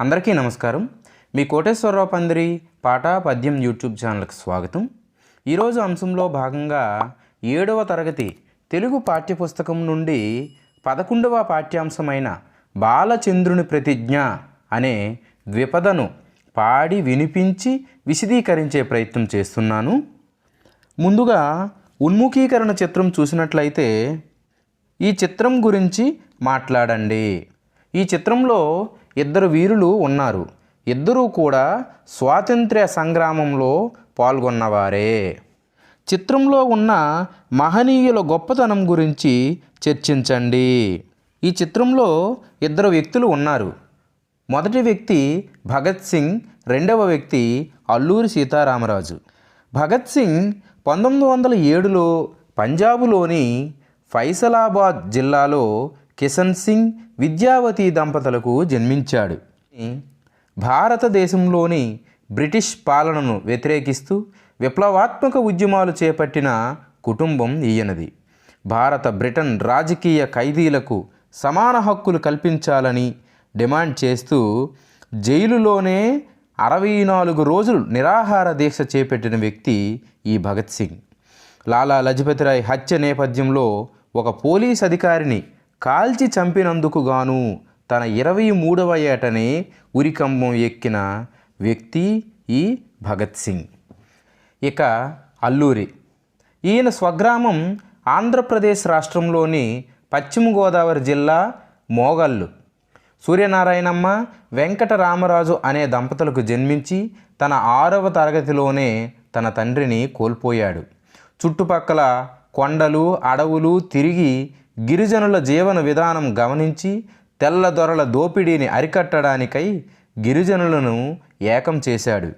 అందరికీ నమస్కారం. మీ కోటేశ్వరరావు పందిరి పాట పద్యం యూట్యూబ్ ఛానల్కి స్వాగతం. ఈరోజు అంశంలో భాగంగా ఏడవ తరగతి తెలుగు పాఠ్యపుస్తకం నుండి పదకొండవ పాఠ్యాంశమైన బాలచంద్రుని ప్రతిజ్ఞ అనే ద్విపదను పాడి వినిపించి విశదీకరించే ప్రయత్నం చేస్తున్నాను. ముందుగా ఉన్ముఖీకరణ చిత్రం చూసినట్లయితే ఈ చిత్రం గురించి మాట్లాడండి. ఈ చిత్రంలో ఇద్దరు వీరులు ఉన్నారు. ఇద్దరూ కూడా స్వాతంత్ర్య సంగ్రామంలో పాల్గొన్నవారే. చిత్రంలో ఉన్న మహనీయుల గొప్పతనం గురించి చర్చించండి. ఈ చిత్రంలో ఇద్దరు వ్యక్తులు ఉన్నారు. మొదటి వ్యక్తి భగత్ సింగ్ రెండవ వ్యక్తి అల్లూరి సీతారామరాజు. భగత్ సింగ్ పంతొమ్మిది వందల ఏడులో పంజాబులోని ఫైసలాబాద్ జిల్లాలో కిషన్ సింగ్ విద్యావతి దంపతులకు జన్మించాడు. భారతదేశంలోని బ్రిటిష్ పాలనను వ్యతిరేకిస్తూ విప్లవాత్మక ఉద్యమాలు చేపట్టిన కుటుంబం ఈయనది. భారత బ్రిటన్ రాజకీయ ఖైదీలకు సమాన హక్కులు కల్పించాలని డిమాండ్ చేస్తూ జైలులోనే అరవై నాలుగు రోజులు నిరాహార దీక్ష చేపట్టిన వ్యక్తి ఈ భగత్ సింగ్. లాలా లజపతిరాయ్ హత్య నేపథ్యంలో ఒక పోలీస్ అధికారిని కాల్చి చంపినందుకు గాను తన ఇరవై మూడవ ఏటనే ఉరికంబం ఎక్కిన వ్యక్తి ఈ భగత్ సింగ్. ఇక అల్లూరి. ఈయన స్వగ్రామం ఆంధ్రప్రదేశ్ రాష్ట్రంలోని పశ్చిమ గోదావరి జిల్లా మోగల్లు. సూర్యనారాయణమ్మ వెంకటరామరాజు అనే దంపతులకు జన్మించి తన ఆరవ తరగతిలోనే తన తండ్రిని కోల్పోయాడు. చుట్టుపక్కల కొండలు అడవులు తిరిగి గిరిజనుల జీవన విధానం గమనించి తెల్లదొరల దోపిడీని అరికట్టడానికై గిరిజనులను ఏకం చేశాడు.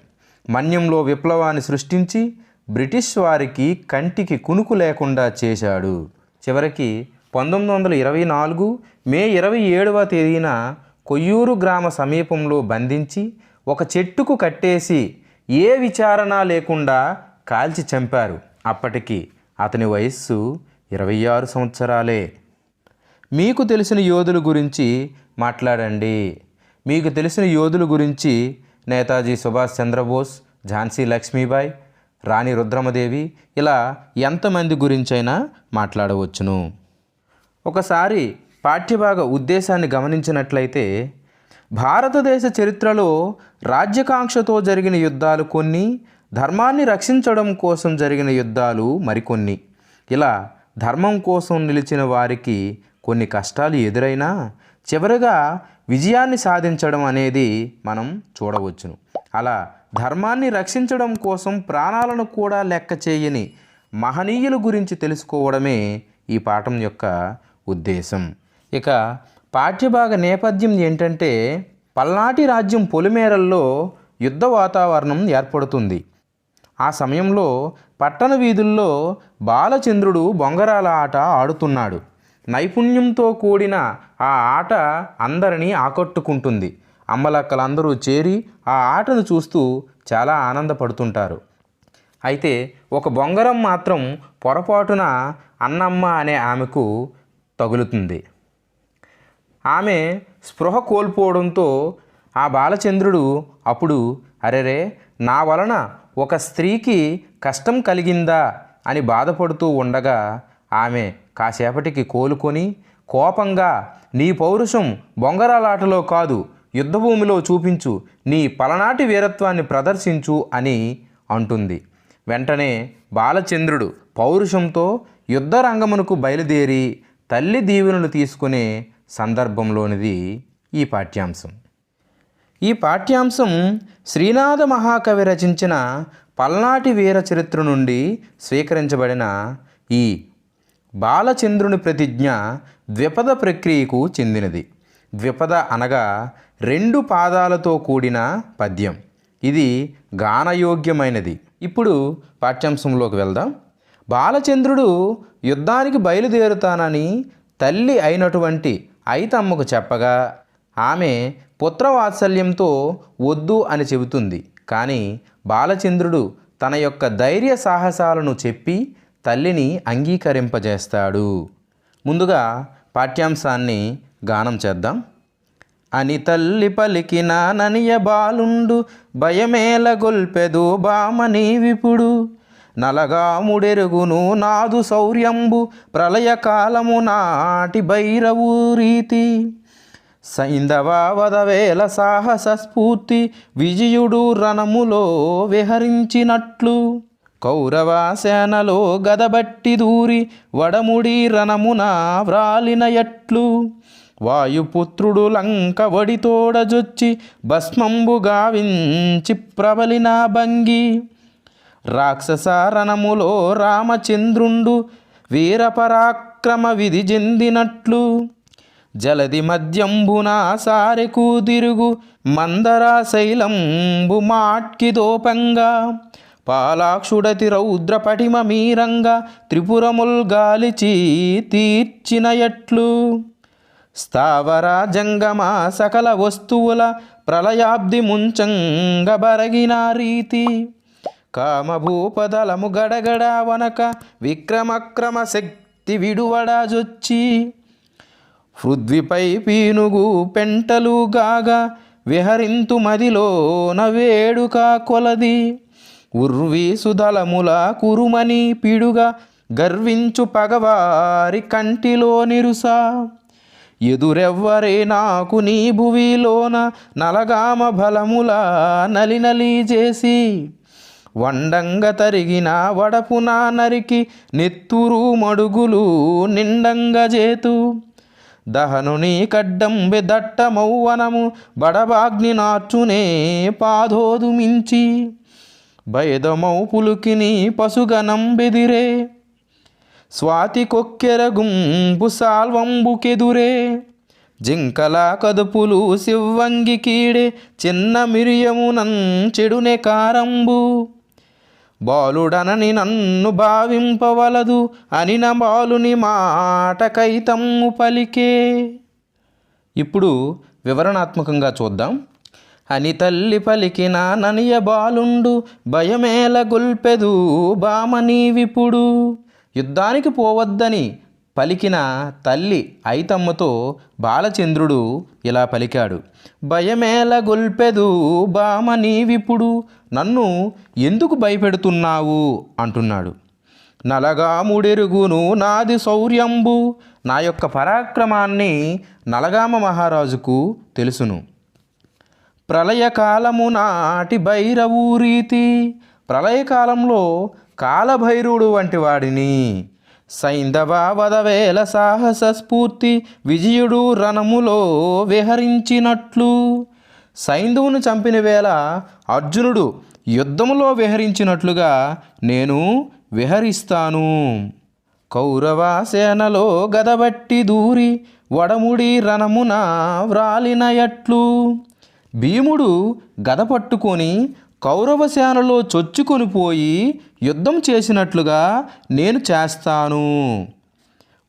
మన్యంలో విప్లవాన్ని సృష్టించి బ్రిటిష్ వారికి కంటికి కునుకు లేకుండా చేశాడు. చివరికి పంతొమ్మిది వందల ఇరవై నాలుగు మే ఇరవై ఏడవ తేదీన కొయ్యూరు గ్రామ సమీపంలో బంధించి ఒక చెట్టుకు కట్టేసి ఏ విచారణ లేకుండా కాల్చి చంపారు. అప్పటికి అతని వయస్సు ఇరవై ఆరు సంవత్సరాలే. మీకు తెలిసిన యోధుల గురించి మాట్లాడండి. మీకు తెలిసిన యోధుల గురించి నేతాజీ సుభాష్ చంద్రబోస్ ఝాన్సీ లక్ష్మీబాయి రాణి రుద్రమదేవి ఇలా ఎంతమంది గురించైనా మాట్లాడవచ్చును. ఒకసారి పాఠ్యభాగ ఉద్దేశాన్ని గమనించినట్లయితే భారతదేశ చరిత్రలో రాజ్యకాంక్షతో జరిగిన యుద్ధాలు కొన్ని ధర్మాన్ని రక్షించడం కోసం జరిగిన యుద్ధాలు మరికొన్ని. ఇలా ధర్మం కోసం నిలిచిన వారికి కొన్ని కష్టాలు ఎదురైనా చివరిగా విజయాన్ని సాధించడం అనేది మనం చూడవచ్చును. అలా ధర్మాన్ని రక్షించడం కోసం ప్రాణాలను కూడా లెక్క చేయని మహనీయుల గురించి తెలుసుకోవడమే ఈ పాఠం యొక్క ఉద్దేశం. ఇక పాఠ్యభాగ నేపథ్యం ఏంటంటే పల్నాటి రాజ్యం పొలిమేరల్లో యుద్ధ వాతావరణం ఏర్పడుతుంది. ఆ సమయంలో పట్టణ వీధుల్లో బాలచంద్రుడు బొంగరాల ఆట ఆడుతున్నాడు. నైపుణ్యంతో కూడిన ఆ ఆట అందరినీ ఆకట్టుకుంటుంది. అమ్మలక్కలందరూ చేరి ఆ ఆటను చూస్తూ చాలా ఆనందపడుతుంటారు. అయితే ఒక బొంగరం మాత్రం పొరపాటున అన్నమ్మ అనే ఆమెకు తగులుతుంది. ఆమె స్పృహ కోల్పోవడంతో ఆ బాలచంద్రుడు అప్పుడు అరెరే! నా వలన ఒక స్త్రీకి కష్టం కలిగిందా అని బాధపడుతూ ఉండగా ఆమె కాసేపటికి కోలుకొని కోపంగా నీ పౌరుషం బొంగరాలాటలో కాదు యుద్ధభూమిలో చూపించు నీ పలనాటి వీరత్వాన్ని ప్రదర్శించు అని అంటుంది. వెంటనే బాలచంద్రుడు పౌరుషంతో యుద్ధరంగమునకు బయలుదేరి తల్లి దీవెనలు తీసుకునే సందర్భంలోనిది ఈ పాఠ్యాంశం. ఈ పాఠ్యాంశం శ్రీనాథ మహాకవి రచించిన పల్నాటి వీర చరిత్ర నుండి స్వీకరించబడిన ఈ బాలచంద్రుని ప్రతిజ్ఞ ద్విపద ప్రక్రియకు చెందినది. ద్విపద అనగా రెండు పాదాలతో కూడిన పద్యం. ఇది గానయోగ్యమైనది. ఇప్పుడు పాఠ్యాంశంలోకి వెళ్దాం. బాలచంద్రుడు యుద్ధానికి బయలుదేరుతానని తల్లి అయినటువంటి అయితమ్మకు చెప్పగా ఆమె పుత్రవాత్సల్యంతో వద్దు అని చెబుతుంది. కానీ బాలచంద్రుడు తన యొక్క ధైర్య సాహసాలను చెప్పి తల్లిని అంగీకరింపజేస్తాడు. ముందుగా పాఠ్యాంశాన్ని గానం చేద్దాం. అని తల్లి పలికిన ననియ బాలుండు భయమేల గొల్పెదు బామని విపుడు నలగా ముడెరుగును నాదు శౌర్యంబు ప్రళయకాలము నాటి భైరవు రీతి. సైంధవ వదవేల సాహస స్ఫూర్తి విజయుడు రణములో విహరించినట్లు. కౌరవ సేనలో గదబట్టి దూరి వడముడి రణమున వ్రాలిన ఎట్లు వాయుపుత్రుడు లంక వడితోడజొచ్చి భస్మంబు గావించి ప్రబలిన భంగి. రాక్షసారణములో రామచంద్రుండు వీరపరాక్రమ విధి చెందినట్లు. జలది మద్యంబునా సారెకు తిరుగు మందరా శైలంబు మాట్కి దోపంగా. పాలాక్షుడతి రౌద్ర పటిమ మీరంగా త్రిపురముల్ గాలిచి తీర్చిన ఎట్లు స్థావర జంగమ సకల వస్తువుల ప్రళయాబ్ది ముంచంగ బరగిన రీతి. కామభూపదలము గడగడ వనక విక్రమక్రమ శక్తి విడువడాజొచ్చి పృథ్వీపై పీనుగు పెంటలు గాగా విహరింతు మదిలోన వేడుక కొలది. ఉర్వి సుదలముల కురుమని పిడుగా గర్వించు పగవారి కంటిలో నిరుసా. ఎదురెవ్వరే నాకు నీ భువిలోన నలగామ బలముల నలినలి చేసి. వండంగ తరిగిన వడపున నరికి నెత్తురు మడుగులు నిండంగ చేతు. దహనుని కడ్డంబె దట్టమౌవనము బడబాగ్ని నాచునే పాదోదు మించి. భయదమౌ పులుకిని పసుగనం బెదిరే స్వాతి కొక్కెర గుంపు సాల్వంబుకెదురే. జింకల కదుపులు శివ్వంగి కీడే చిన్న మిరియమునం చెడునే కారంబు. బాలుడనని నన్ను భావింపవలదు అని నా బాలుని మాటకైతమ్ము పలికే. ఇప్పుడు వివరణాత్మకంగా చూద్దాం. అని తల్లి పలికిన ననియ బాలుండు భయమేల గొల్పెదు బామని విపుడు. యుద్ధానికి పోవద్దని పలికిన తల్లి ఐతమ్మతో బాలచంద్రుడు ఇలా పలికాడు. భయమేల గొల్పెదు బామ నీవిప్పుడు నన్ను ఎందుకు భయపెడుతున్నావు? అంటున్నాడు. నలగాముడెరుగును నాది శౌర్యంబు నా యొక్క పరాక్రమాన్ని నలగామ మహారాజుకు తెలుసును. ప్రళయకాలము నాటి భైరవు రీతి ప్రళయకాలంలో కాలభైరవుడు వంటి వాడిని. సైంధవ వదవేల సాహస స్ఫూర్తి విజయుడు రణములో విహరించినట్లు. సైంధవును చంపిన వేళ అర్జునుడు యుద్ధములో విహరించినట్లుగా నేను విహరిస్తాను. కౌరవ సేనలో గదబట్టి దూరి వడముడి రణమున వ్రాలినయట్లు. భీముడు గద పట్టుకొని కౌరవ సేనలో చొచ్చుకొని పోయి యుద్ధం చేసినట్లుగా నేను చేస్తాను.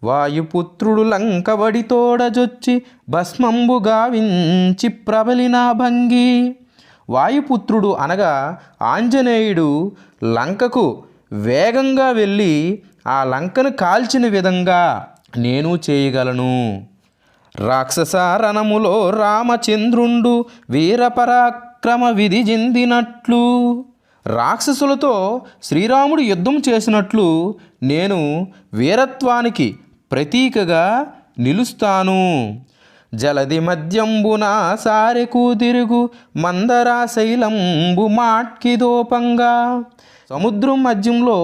వాయుపుత్రుడు లంకబడి తోడజొచ్చి భస్మంబు గావించి ప్రబలిన భంగి. వాయుపుత్రుడు అనగా ఆంజనేయుడు లంకకు వేగంగా వెళ్ళి ఆ లంకను కాల్చిన విధంగా నేను చేయగలను. రాక్షస రణములో రామచంద్రుండు పరాక్రమ విధి చెందినట్లు. రాక్షసులతో శ్రీరాముడు యుద్ధం చేసినట్లు నేను వీరత్వానికి ప్రతీకగా నిలుస్తాను. జలది మద్యంబున సారెకు తిరుగు మందరా శైలంబు మాట్కి సముద్రం మధ్యంలో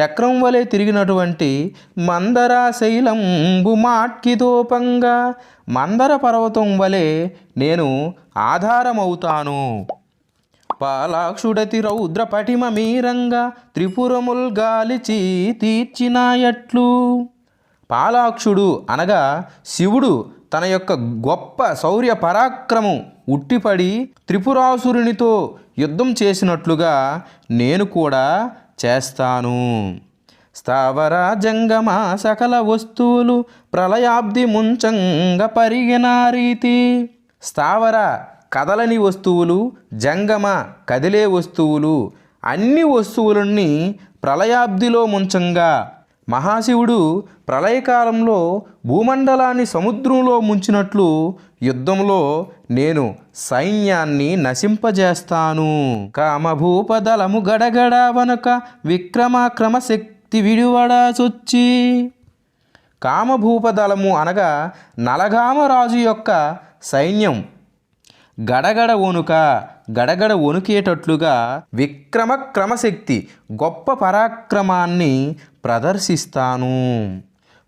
చక్రం వలె తిరిగినటువంటి మందరాశైలంబు మాట్కిదోపంగా మందర పర్వతం వలె నేను ఆధారమవుతాను. పాలాక్షుడతి రౌద్ర పటిమ మీరంగా త్రిపురముల్ గాలిచి తీర్చినాయట్లు పాలాక్షుడు అనగా శివుడు తన యొక్క గొప్ప శౌర్య పరాక్రమం ఉట్టిపడి త్రిపురాసురునితో యుద్ధం చేసినట్లుగా నేను కూడా చేస్తాను. స్థావర జంగమ సకల వస్తువులు ప్రళయాబ్ది ముంచంగ పరిగిన రీతి. స్థావర కదలని వస్తువులు జంగమ కదిలే వస్తువులు అన్ని వస్తువులన్నీ ప్రళయాబ్దిలో ముంచంగా. మహాశివుడు ప్రళయకాలంలో భూమండలాన్ని సముద్రంలో ముంచినట్లు యుద్ధంలో నేను సైన్యాన్ని నశింపజేస్తాను. కామభూపదలము గడగడ వనక విక్రమాక్రమ శక్తి విడివడాచొచ్చి. కామభూపదలము అనగా నలగామరాజు యొక్క సైన్యం. గడగడ వణుక గడగడ వణుకేటట్లుగా విక్రమ క్రమశక్తి గొప్ప పరాక్రమాన్ని ప్రదర్శిస్తాను.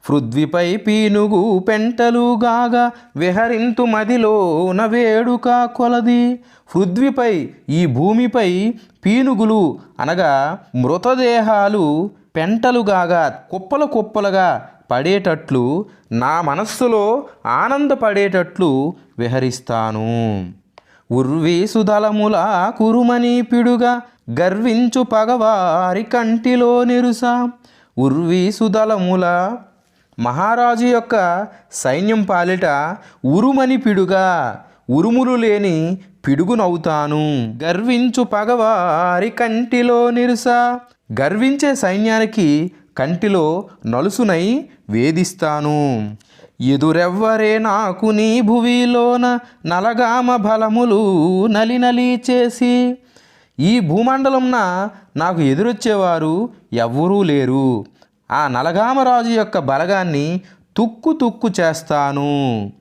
పృథ్వీపై పీనుగు పెంటలుగాగా విహరింతు మదిలోన వేడుక కొలది. పృథ్వీపై ఈ భూమిపై పీనుగులు అనగా మృతదేహాలు పెంటలుగాగా కుప్పలు కుప్పలుగా పడేటట్లు నా మనస్సులో ఆనందపడేటట్లు విహరిస్తాను. ఉర్వీసుదలముల కురుమని పిడుగా గర్వించు పగవారి కంటిలో నిరుస. ఉర్వీసుదలముల మహారాజు యొక్క సైన్యం పాలిట ఉరుమని పిడుగా ఉరుములు లేని పిడుగునవుతాను గర్వించు పగవారి కంటిలో నిరుస. గర్వించే సైన్యానికి కంటిలో నలుసునై వేధిస్తాను. ఎదురెవ్వరే నాకు నీ భువిలోన నలగామ బలములు నలినలి చేసి ఈ భూమండలంన నాకు ఎదురొచ్చేవారు ఎవ్వరూ లేరు. ఆ నలగామరాజు యొక్క బలగాన్ని తుక్కు తుక్కు చేస్తాను.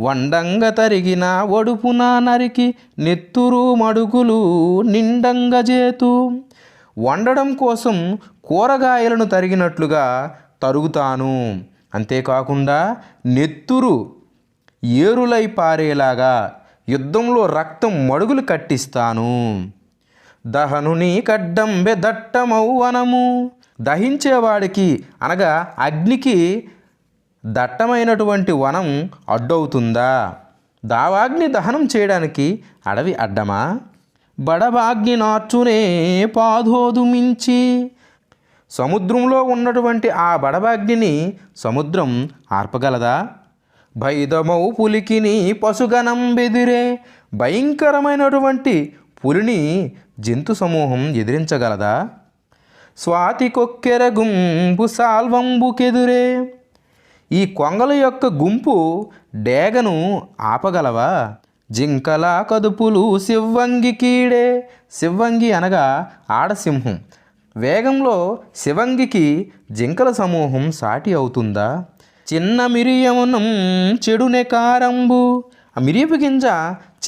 వండంగ తరిగిన ఒడుపున నరికి నెత్తురు మడుగులు నిండంగ చేతు వండడం కోసం కూరగాయలను తరిగినట్లుగా తరుగుతాను. అంతేకాకుండా నెత్తురు ఏరులై పారేలాగా యుద్ధంలో రక్తం మడుగులు కట్టిస్తాను. దహనుని కడ్డంబె దట్టమౌవనము. దహించేవాడికి అనగా అగ్నికి దట్టమైనటువంటి వనం అడ్డవుతుందా? దావాగ్ని దహనం చేయడానికి అడవి అడ్డమా? బడబాగ్ని నార్చునే పాదోదు మించి. సముద్రంలో ఉన్నటువంటి ఆ బడబాగ్నిని సముద్రం ఆర్పగలదా? భైదమౌ పులికిని పశుగణం బెదిరే భయంకరమైనటువంటి పులిని జంతు సమూహం ఎదిరించగలదా? స్వాతి కొక్కెర గుంపు సాల్వంబుకెదురే. ఈ కొంగల యొక్క గుంపు డేగను ఆపగలవా? జింకల కదుపులు శివ్వంగి కీడే. శివ్వంగి అనగా ఆడసింహం. వేగంలో శివంగికి జింకల సమూహం సాటి అవుతుందా? చిన్న మిరియమునం చెడునే కారంబు. ఆ మిరియపు గింజ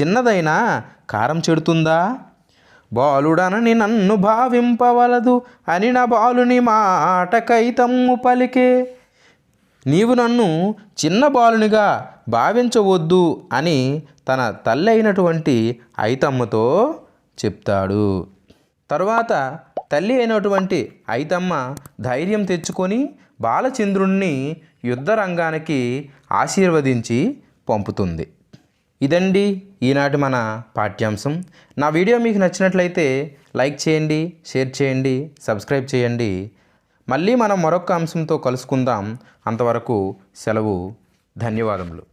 చిన్నదైనా కారం చెడుతుందా? బాలుడనని నన్ను భావింపవలదు అని నా బాలుని మాటకైతమ్ము పలికే. నీవు నన్ను చిన్న బాలునిగా భావించవద్దు అని తన తల్లి అయినటువంటి ఐతమ్మతో చెప్తాడు. తరువాత తల్లి అయినటువంటి ఐతమ్మ ధైర్యం తెచ్చుకొని బాలచంద్రుణ్ణి యుద్ధ రంగానికి ఆశీర్వదించి పంపుతుంది. ఇదండి ఈనాటి మన పాఠ్యాంశం. నా వీడియో మీకు నచ్చినట్లయితే లైక్ చేయండి షేర్ చేయండి సబ్స్క్రైబ్ చేయండి. మళ్ళీ మనం మరొక అంశంతో కలుసుకుందాం. అంతవరకు సెలవు. ధన్యవాదములు.